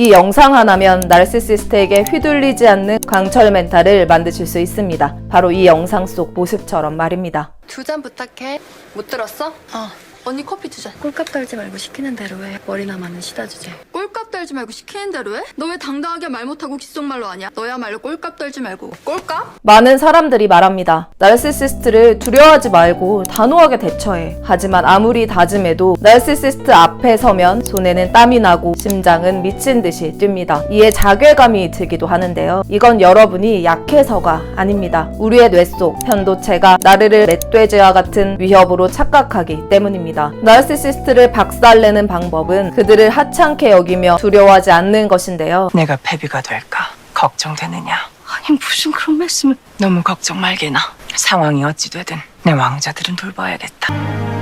이 영상 하나면 나르시시스트에게 휘둘리지 않는 강철 멘탈을 만드실 수 있습니다. 바로 이 영상 속 모습처럼 말입니다. 두 잔 부탁해. 못 들었어? 어. 언니 커피 두 잔. 꼴값 떨지 말고 시키는 대로 해. 머리나 많은 시다 주제. 꼴값 떨지 말고 시키는 대로 해? 너 왜 당당하게 말 못하고 귓속말로 하냐? 너야말로 꼴값 떨지 말고 꼴값? 많은 사람들이 말합니다. 나르시시스트를 두려워하지 말고 단호하게 대처해. 하지만 아무리 다짐해도 나르시시스트 앞에 서면 손에는 땀이 나고 심장은 미친 듯이 뜁니다. 이에 자괴감이 들기도 하는데요. 이건 여러분이 약해서가 아닙니다. 우리의 뇌 속 편도체가 나르를 멧돼지와 같은 위협으로 착각하기 때문입니다. 나르시시스트를 박살내는 방법은 그들을 하찮게 여기며 두려워하지 않는 것인데요. 내가 패비가 될까 걱정되느냐 아니 무슨 그런 말씀을. 너무 걱정 말게나 상황이 어찌 되든 내 왕자들은 돌봐야겠다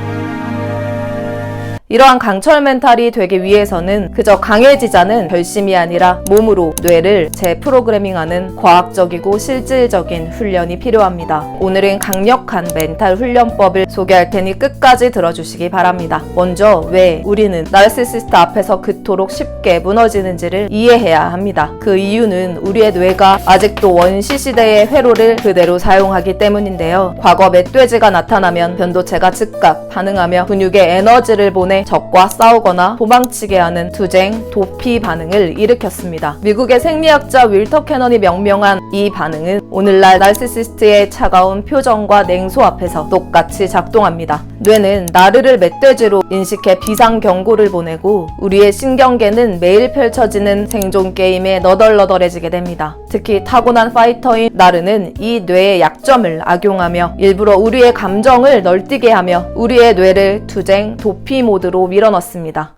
이러한 강철 멘탈이 되기 위해서는 그저 강해지자는 결심이 아니라 몸으로 뇌를 재프로그래밍하는 과학적이고 실질적인 훈련이 필요합니다. 오늘은 강력한 멘탈 훈련법을 소개할 테니 끝까지 들어주시기 바랍니다. 먼저 왜 우리는 나르시시스트 앞에서 그토록 쉽게 무너지는지를 이해해야 합니다. 그 이유는 우리의 뇌가 아직도 원시 시대의 회로를 그대로 사용하기 때문인데요. 과거 멧돼지가 나타나면 변도체가 즉각 반응하며 근육에 에너지를 보내 적과 싸우거나 도망치게 하는 투쟁, 도피 반응을 일으켰습니다. 미국의 생리학자 윌터 캐넌이 명명한 이 반응은 오늘날 나르시시스트의 차가운 표정과 냉소 앞에서 똑같이 작동합니다. 뇌는 나르를 멧돼지로 인식해 비상 경고를 보내고 우리의 신경계는 매일 펼쳐지는 생존 게임에 너덜너덜해지게 됩니다. 특히 타고난 파이터인 나르는 이 뇌의 약점을 악용하며 일부러 우리의 감정을 널뛰게 하며 우리의 뇌를 투쟁, 도피 모드 로 밀어넣습니다.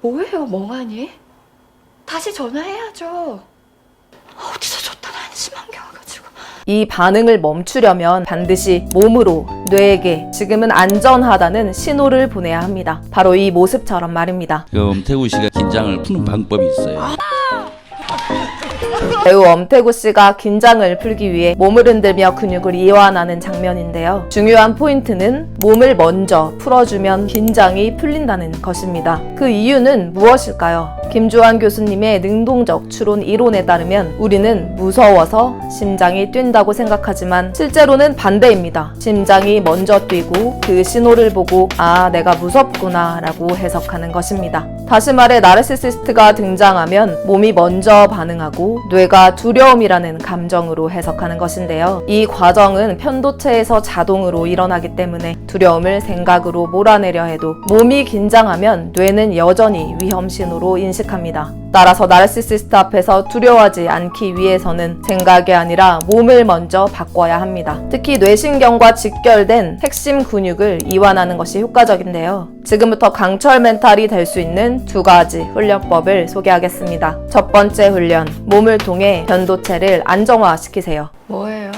뭐예요 멍하니? 다시 전화해야죠. 어디서 줬다는 한심한 게 와가지고. 이 반응을 멈추려면 반드시 몸으로 뇌에게 지금은 안전하다는 신호를 보내야 합니다. 바로 이 모습처럼 말입니다. 그 엄태구 씨가 긴장을 푸는 방법이 있어요. 배우 엄태구 씨가 긴장을 풀기 위해 몸을 흔들며 근육을 이완하는 장면인데요. 중요한 포인트는 몸을 먼저 풀어주면 긴장이 풀린다는 것입니다. 그 이유는 무엇일까요? 김주환 교수님의 능동적 추론 이론에 따르면 우리는 무서워서 심장이 뛴다고 생각하지만 실제로는 반대입니다. 심장이 먼저 뛰고 그 신호를 보고 아, 내가 무섭구나 라고 해석하는 것입니다. 다시 말해 나르시시스트가 등장하면 몸이 먼저 반응하고 뇌가 두려움이라는 감정으로 해석하는 것인데요. 이 과정은 편도체에서 자동으로 일어나기 때문에 두려움을 생각으로 몰아내려 해도 몸이 긴장하면 뇌는 여전히 위험 신호로 인식합니다. 따라서 나르시시스트 앞에서 두려워하지 않기 위해서는 생각이 아니라 몸을 먼저 바꿔야 합니다. 특히 뇌신경과 직결된 핵심 근육을 이완하는 것이 효과적인데요. 지금부터 강철 멘탈이 될 수 있는 두 가지 훈련법을 소개하겠습니다. 첫 번째 훈련, 몸을 통해 변도체를 안정화시키세요. 뭐예요?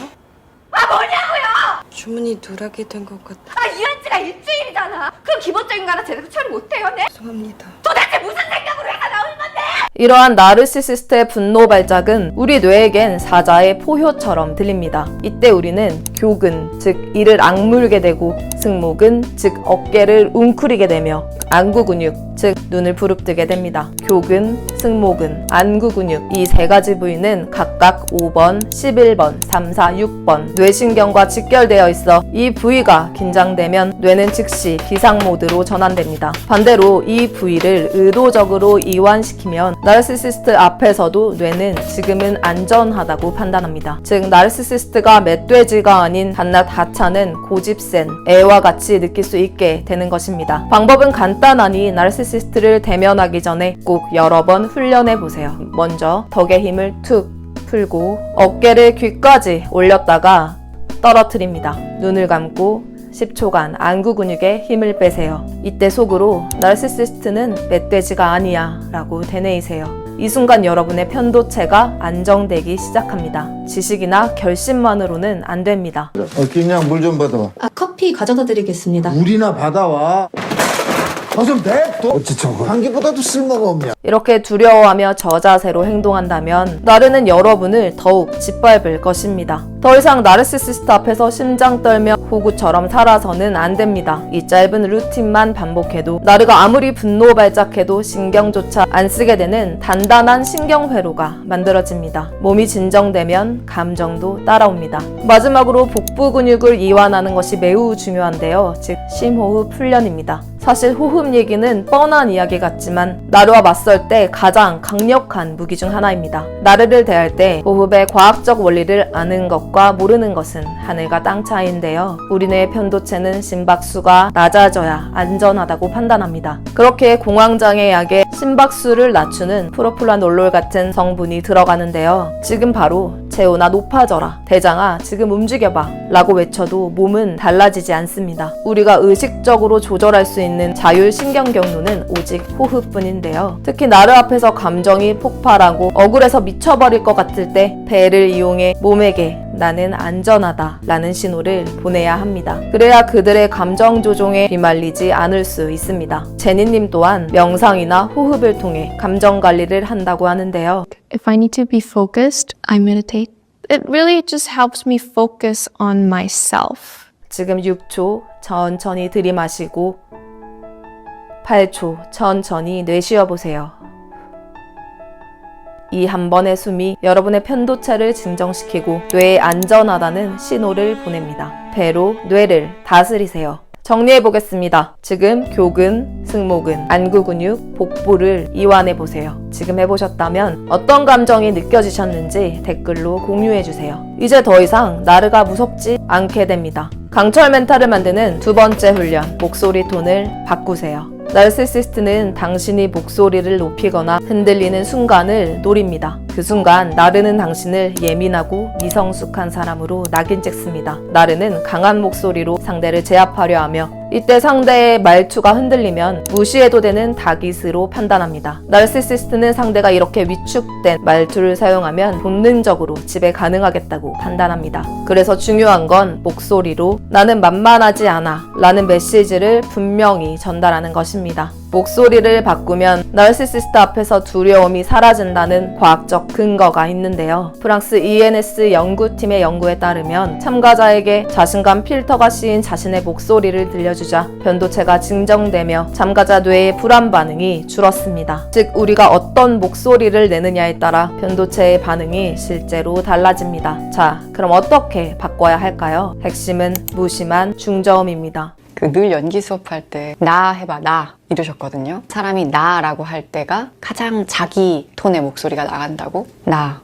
아 뭐냐고요? 주문이 누락이 된 것 같아. 아 이런 지가 일주일이잖아. 그럼 기본적인 거 하나 제대로 처리 못해요, 네? 죄송합니다. 도대체 무슨 생각으로 해가 나오는 건데? 이러한 나르시시스트의 분노 발작은 우리 뇌에겐 사자의 포효처럼 들립니다. 이때 우리는 교근, 즉 이를 악물게 되고 승모근, 즉 어깨를 웅크리게 되며 안구 근육, 즉 눈을 부릅뜨게 됩니다. 교근, 승모근, 안구 근육 이 세 가지 부위는 각각 5번, 11번, 3, 4, 6번 뇌신경과 직결되어 있어 이 부위가 긴장되면 뇌는 즉시 비상 모드로 전환됩니다. 반대로 이 부위를 의도적으로 이완시키면 나르시시스트 앞에서도 뇌는 지금은 안전하다고 판단합니다. 즉 나르시시스트가 멧돼지가 아닌 한낱 하찮은 고집센 애와 같이 느낄 수 있게 되는 것입니다. 방법은 간단하니 나르시시스트를 대면하기 전에 꼭 여러 번 훈련해 보세요. 먼저 덕의 힘을 툭 풀고 어깨를 귀까지 올렸다가 떨어뜨립니다. 눈을 감고 10초간 안구 근육에 힘을 빼세요. 이때 속으로 나르시시스트는 멧돼지가 아니야 라고 되뇌이세요. 이 순간 여러분의 편도체가 안정되기 시작합니다. 지식이나 결심만으로는 안 됩니다. 어, 김양 물 좀 받아와. 아, 커피 가져다 드리겠습니다. 물이나 받아와. 어좀 냅둬 어찌 저거 한기보다도 쓸모가 없냐 이렇게 두려워하며 저자세로 행동한다면 나르는 여러분을 더욱 짓밟을 것입니다. 더 이상 나르시시스트 앞에서 심장 떨며 호구처럼 살아서는 안 됩니다. 이 짧은 루틴만 반복해도 나르가 아무리 분노 발작해도 신경조차 안 쓰게 되는 단단한 신경회로가 만들어집니다. 몸이 진정되면 감정도 따라옵니다. 마지막으로 복부 근육을 이완하는 것이 매우 중요한데요. 즉 심호흡 훈련입니다. 사실 호흡 얘기는 뻔한 이야기 같지만 나르와 맞설 때 가장 강력한 무기 중 하나입니다. 나르를 대할 때 호흡의 과학적 원리를 아는 것과 모르는 것은 하늘과 땅 차이인데요. 우리 뇌의 편도체는 심박수가 낮아져야 안전하다고 판단합니다. 그렇게 공황장애 약에 심박수를 낮추는 프로플라놀롤 같은 성분이 들어가는데요. 지금 바로 체온아 높아져라. 대장아 지금 움직여봐. 라고 외쳐도 몸은 달라지지 않습니다. 우리가 의식적으로 조절할 수 있는 자율 신경 경로는 오직 호흡뿐인데요. 특히 나르 앞에서 감정이 폭발하고 억울해서 미쳐버릴 것 같을 때 배를 이용해 몸에게 나는 안전하다 라는 신호를 보내야 합니다. 그래야 그들의 감정 조종에 휘말리지 않을 수 있습니다. 제니님 또한 명상이나 호흡을 통해 감정 관리를 한다고 하는데요. if I need to be focused, I meditate. It really just helps me focus on myself. 지금 6초 천천히 들이마시고 8초 천천히 내쉬어 보세요. 이 한 번의 숨이 여러분의 편도체를 진정시키고 뇌에 안전하다는 신호를 보냅니다. 배로 뇌를 다스리세요. 정리해 보겠습니다. 지금 교근, 승모근, 안구 근육, 복부를 이완해 보세요. 지금 해보셨다면 어떤 감정이 느껴지셨는지 댓글로 공유해 주세요. 이제 더 이상 나르가 무섭지 않게 됩니다. 강철 멘탈을 만드는 두 번째 훈련, 목소리 톤을 바꾸세요. 나르시시스트는 당신이 목소리를 높이거나 흔들리는 순간을 노립니다. 그 순간 나르는 당신을 예민하고 미성숙한 사람으로 낙인 찍습니다. 나르는 강한 목소리로 상대를 제압하려 하며 이때 상대의 말투가 흔들리면 무시해도 되는 다기스로 판단합니다. 나르시시스트는 상대가 이렇게 위축된 말투를 사용하면 본능적으로 지배 가능하겠다고 판단합니다. 그래서 중요한 건 목소리로 나는 만만하지 않아 라는 메시지를 분명히 전달하는 것입니다. 목소리를 바꾸면 나르시시스트 앞에서 두려움이 사라진다는 과학적 근거가 있는데요. 프랑스 ENS 연구팀의 연구에 따르면 참가자에게 자신감 필터가 씌인 자신의 목소리를 들려주자 변도체가 증정되며 참가자 뇌의 불안 반응이 줄었습니다. 즉 우리가 어떤 목소리를 내느냐에 따라 변도체의 반응이 실제로 달라집니다. 자, 그럼 어떻게 바꿔야 할까요? 핵심은 무심한 중저음입니다. 그 늘 연기 수업할 때 나 해봐 나 이러셨거든요. 사람이 나라고 할 때가 가장 자기 톤의 목소리가 나간다고 나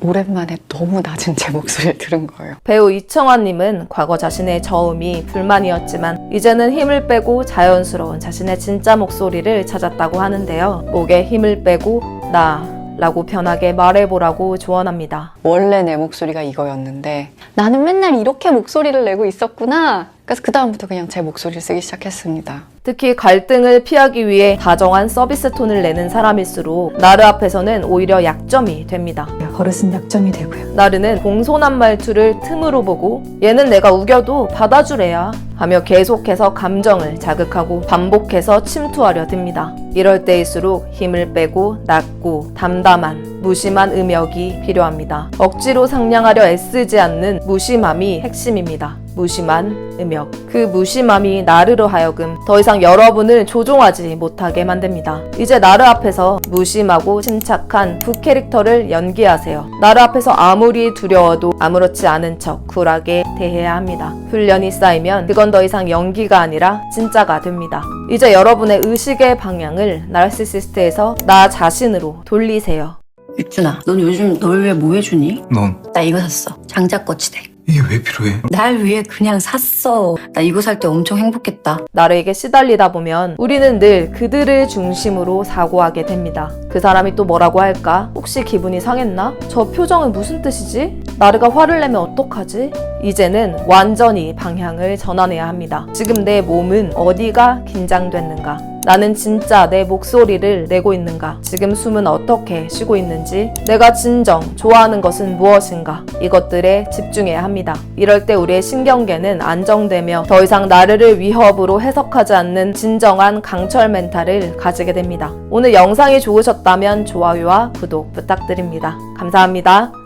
오랜만에 너무 낮은 제 목소리를 들은 거예요. 배우 이청환님은 과거 자신의 저음이 불만이었지만 이제는 힘을 빼고 자연스러운 자신의 진짜 목소리를 찾았다고 하는데요. 목에 힘을 빼고 나 라고 편하게 말해보라고 조언합니다. 원래 내 목소리가 이거였는데 나는 맨날 이렇게 목소리를 내고 있었구나. 그래서 그 다음부터 그냥 제 목소리를 쓰기 시작했습니다. 특히 갈등을 피하기 위해 다정한 서비스 톤을 내는 사람일수록 나르 앞에서는 오히려 약점이 됩니다. 버릇은 약점이 되고요. 나르는 공손한 말투를 틈으로 보고 얘는 내가 우겨도 받아주래야 하며 계속해서 감정을 자극하고 반복해서 침투하려 듭니다. 이럴 때일수록 힘을 빼고 낮고 담담한 무심한 음역이 필요합니다. 억지로 상냥하려 애쓰지 않는 무심함이 핵심입니다. 무심한 음역. 그 무심함이 나르로 하여금 더 이상 여러분을 조종하지 못하게 만듭니다. 이제 나르 앞에서 무심하고 침착한 부 캐릭터를 연기하세요. 나르 앞에서 아무리 두려워도 아무렇지 않은 척 쿨하게 대해야 합니다. 훈련이 쌓이면 그건 더 이상 연기가 아니라 진짜가 됩니다. 이제 여러분의 의식의 방향을 나르시시스트에서 나 자신으로 돌리세요. 육준아, 넌 요즘 널 왜 뭐 해주니? 넌 나 이거 샀어. 장작 거치대. 이게 왜 필요해? 날 위해 그냥 샀어. 나 이거 살 때 엄청 행복했다. 나르에게 시달리다 보면 우리는 늘 그들을 중심으로 사고하게 됩니다. 그 사람이 또 뭐라고 할까? 혹시 기분이 상했나? 저 표정은 무슨 뜻이지? 나르가 화를 내면 어떡하지? 이제는 완전히 방향을 전환해야 합니다. 지금 내 몸은 어디가 긴장됐는가? 나는 진짜 내 목소리를 내고 있는가? 지금 숨은 어떻게 쉬고 있는지? 내가 진정 좋아하는 것은 무엇인가? 이것들에 집중해야 합니다. 이럴 때 우리의 신경계는 안정되며 더 이상 나르를 위협으로 해석하지 않는 진정한 강철 멘탈을 가지게 됩니다. 오늘 영상이 좋으셨다면 좋아요와 구독 부탁드립니다. 감사합니다.